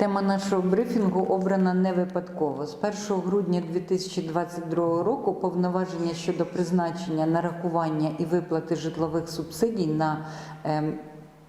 Тема нашого брифінгу обрана не випадково. З 1 грудня 2022 року повноваження щодо призначення, нарахування і виплати житлових субсидій на ем,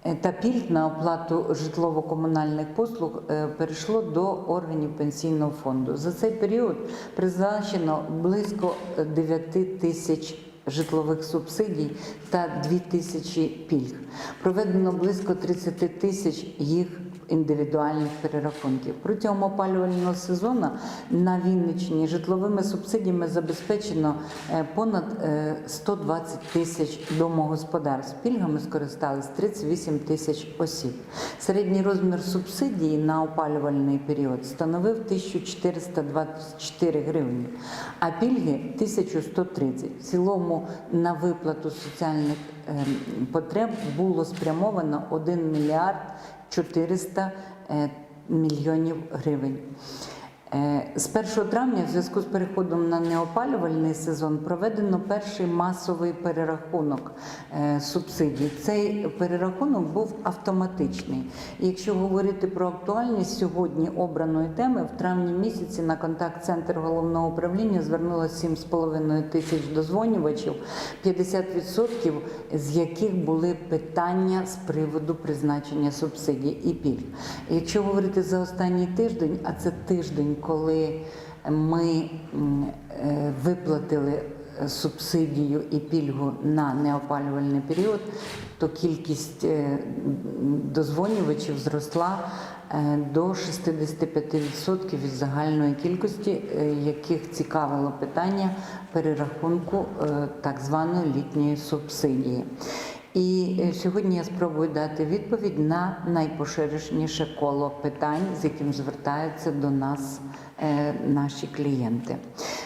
е, та пільг на оплату житлово-комунальних послуг е, перейшло до органів пенсійного фонду. За цей період призначено близько 9 тисяч житлових субсидій та 2 тисячі пільг. Проведено близько 30 тисяч їх індивідуальних перерахунків. Протягом опалювального сезону на Вінниччині житловими субсидіями забезпечено е, понад е, 120 тисяч домогосподарств. Пільгами скористались 38 тисяч осіб. Середній розмір субсидії на опалювальний період становив 1424 гривні, а пільги 1130. В цілому на виплату соціальних ем, потреб було спрямовано 1 мільярд 400 е, мільйонів гривень. Е, З 1 травня, в зв'язку з переходом на неопалювальний сезон, проведено перший масовий перерахунок е, субсидій. Цей перерахунок був автоматичний. Якщо говорити про актуальність сьогодні обраної теми, в травні місяці на контакт-центр головного управління звернулося 7,5 тисяч дозвонювачів, 50% з яких були питання з приводу призначення субсидій і пільг. Якщо говорити за останній тиждень, а це тиждень, коли ми е, виплатили субсидію і пільгу на неопалювальний період, то кількість е, дозвонювачів зросла е, до 65% від загальної кількості, е, яких цікавило питання перерахунку е, так званої літньої субсидії. І е, сьогодні я спробую дати відповідь на найпоширеніше коло питань, з яким звертаються до нас е, наші клієнти.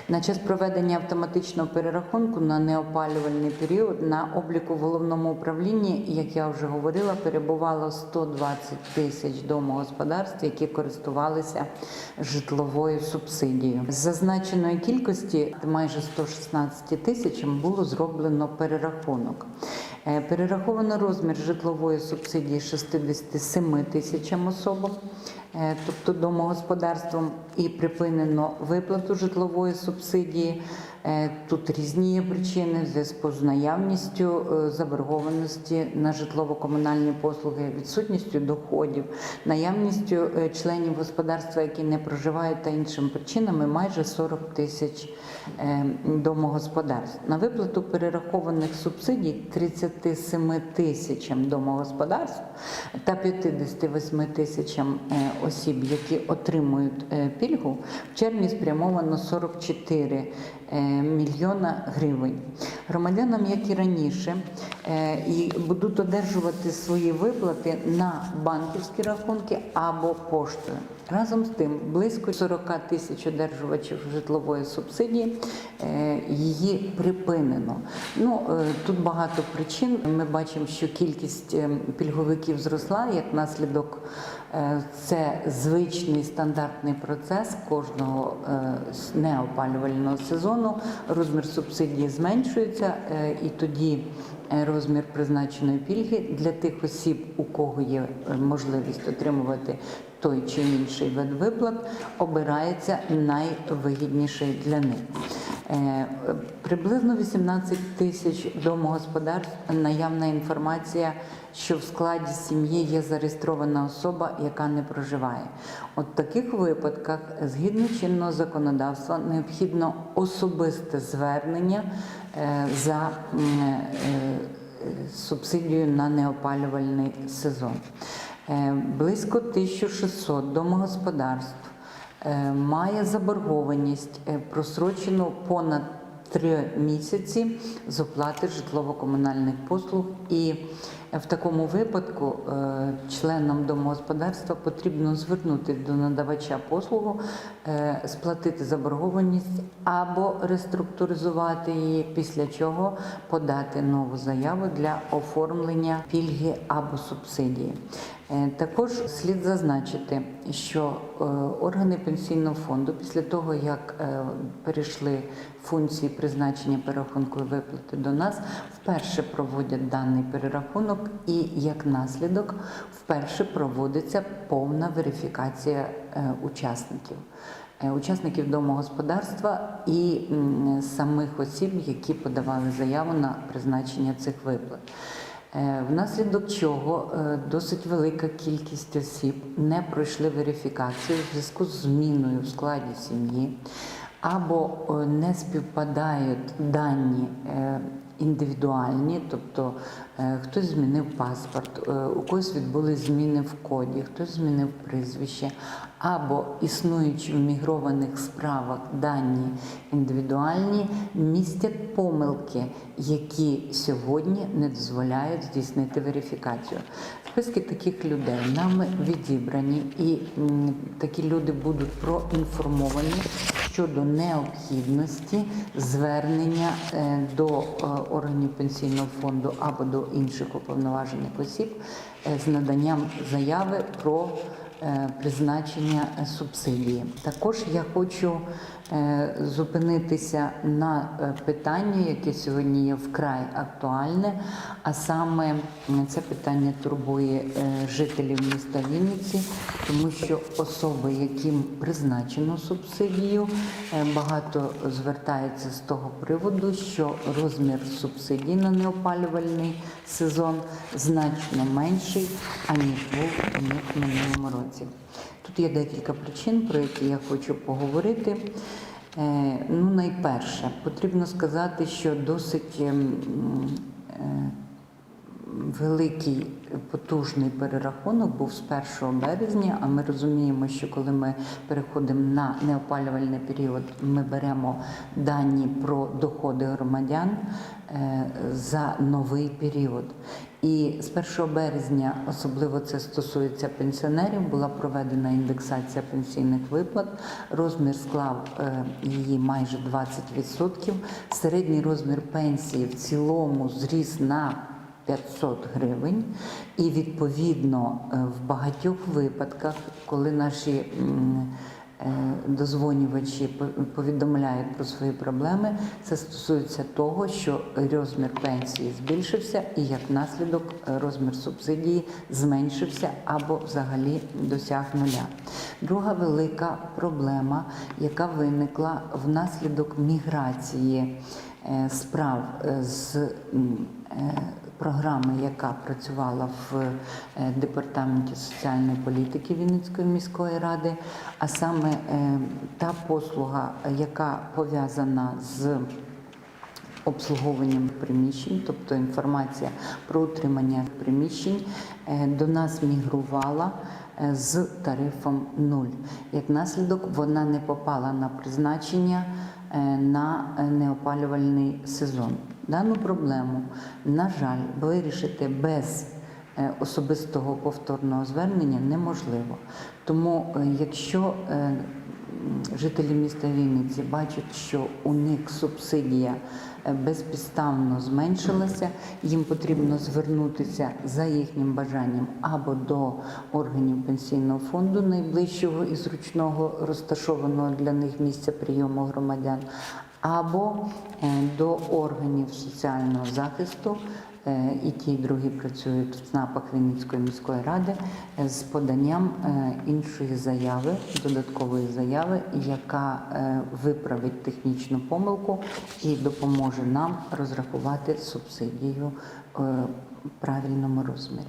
На час проведення автоматичного перерахунку на неопалювальний період на обліку в головному управлінні, як я вже говорила, перебувало 120 тисяч домогосподарств, які користувалися житловою субсидією. З зазначеної кількості майже 116 тисячам було зроблено перерахунок. Е, Перераховано розмір житлової субсидії 67 тисячам особам, е, тобто домогосподарствам, і припинено виплату житлової субсидії. Е, Тут різні є причини в зв'язку з наявністю е, заборгованості на житлово-комунальні послуги, відсутністю доходів, наявністю е, членів господарства, які не проживають, та іншими причинами майже 40 тисяч домогосподарств. На виплату перерахованих субсидій 37 тисячам домогосподарств та 58 тисячам осіб, які отримують пільгу, в червні спрямовано 44 е, мільйона гривень. Громадянам, як і раніше, і будуть одержувати свої виплати на банківські рахунки або поштою. Разом з тим, близько 40 тисяч одержувачів житлової субсидії е, її припинено. Ну е, тут багато причин. Ми бачимо, що кількість е, пільговиків зросла як наслідок. е, Це звичний стандартний процес кожного е, неопалювального сезону. Розмір субсидії зменшується, е, і тоді е, розмір призначеної пільги для тих осіб, у кого є е, можливість отримувати той чи інший вид виплат, обирається найвигідніший для них. Е, Приблизно 18 тисяч домогосподарств наявна інформація, що в складі сім'ї є зареєстрована особа, яка не проживає. От в таких випадках, згідно чинного законодавства, необхідно особисте звернення е, за субсидію на неопалювальний сезон. Е, Близько 1600 домогосподарств е, має заборгованість е, просрочену понад три місяці з оплати житлово-комунальних послуг. І в такому випадку е, членам домогосподарства потрібно звернути до надавача послугу, е, сплатити заборгованість або реструктуризувати її, після чого подати нову заяву для оформлення пільги або субсидії. Е, Також слід зазначити, що органи пенсійного фонду після того, як перейшли функції призначення перерахунку і виплати до нас, вперше проводять даний перерахунок, і як наслідок вперше проводиться повна верифікація е, учасників. Е, Учасників домогосподарства і самих осіб, які подавали заяву на призначення цих виплат. Е, Внаслідок чого досить велика кількість осіб не пройшли верифікацію в зв'язку з зміною в складі сім'ї, або не співпадають дані індивідуальні, тобто е, хтось змінив паспорт, е, у когось відбули зміни в коді, хтось змінив прізвище, або існуючи в мігрованих справах дані індивідуальні містять помилки, які сьогодні не дозволяють здійснити верифікацію. Списки таких людей нами відібрані, і такі люди будуть проінформовані щодо необхідності звернення е, до органів пенсійного фонду або до інших уповноважених осіб е, з наданням заяви про е, призначення е, субсидії. Також я хочу зупинитися на е, питанні, яке сьогодні є вкрай актуальне, а саме це питання турбує е, жителів міста Вінниці, тому що особи, яким призначено субсидію, е, багато звертаються з того приводу, що розмір субсидій на неопалювальний сезон значно менший, аніж був у них в минулому році. Тут є декілька причин, про які я хочу поговорити. Е, Ну, найперше, потрібно сказати, що досить ем, е, великий потужний перерахунок був з 1 березня. А ми розуміємо, що коли ми переходимо на неопалювальний період, ми беремо дані про доходи громадян е, за новий період. І з 1 березня, особливо це стосується пенсіонерів, була проведена індексація пенсійних виплат. Розмір склав е, її майже 20%. Середній розмір пенсії в цілому зріс на 500 гривень, і відповідно е, в багатьох випадках, коли наші е, дозвонювачі по- повідомляють про свої проблеми, це стосується того, що розмір пенсії збільшився, і як наслідок е, розмір субсидії зменшився або взагалі досяг нуля. Друга велика проблема, яка виникла внаслідок міграції справ е, з е, програми, яка працювала в е, департаменті соціальної політики Вінницької міської ради, а саме е, та послуга, яка пов'язана з обслуговуванням приміщень, тобто інформація про утримання приміщень, е, до нас мігрувала е, з тарифом 0. Як наслідок, вона не попала на призначення е, на е, неопалювальний сезон. Дану проблему, на жаль, вирішити без е, особистого повторного звернення неможливо. Тому, е, якщо е, жителі міста Вінниці бачать, що у них субсидія е, безпідставно зменшилася, їм потрібно звернутися за їхнім бажанням або до органів пенсійного фонду найближчого і зручного розташованого для них місця прийому громадян, або е, до органів соціального захисту. І ті, і другі працюють в ЦНАПах Вінницької міської ради е, з поданням е, іншої заяви, додаткової заяви, яка е, виправить технічну помилку і допоможе нам розрахувати субсидію в правильному розмірі.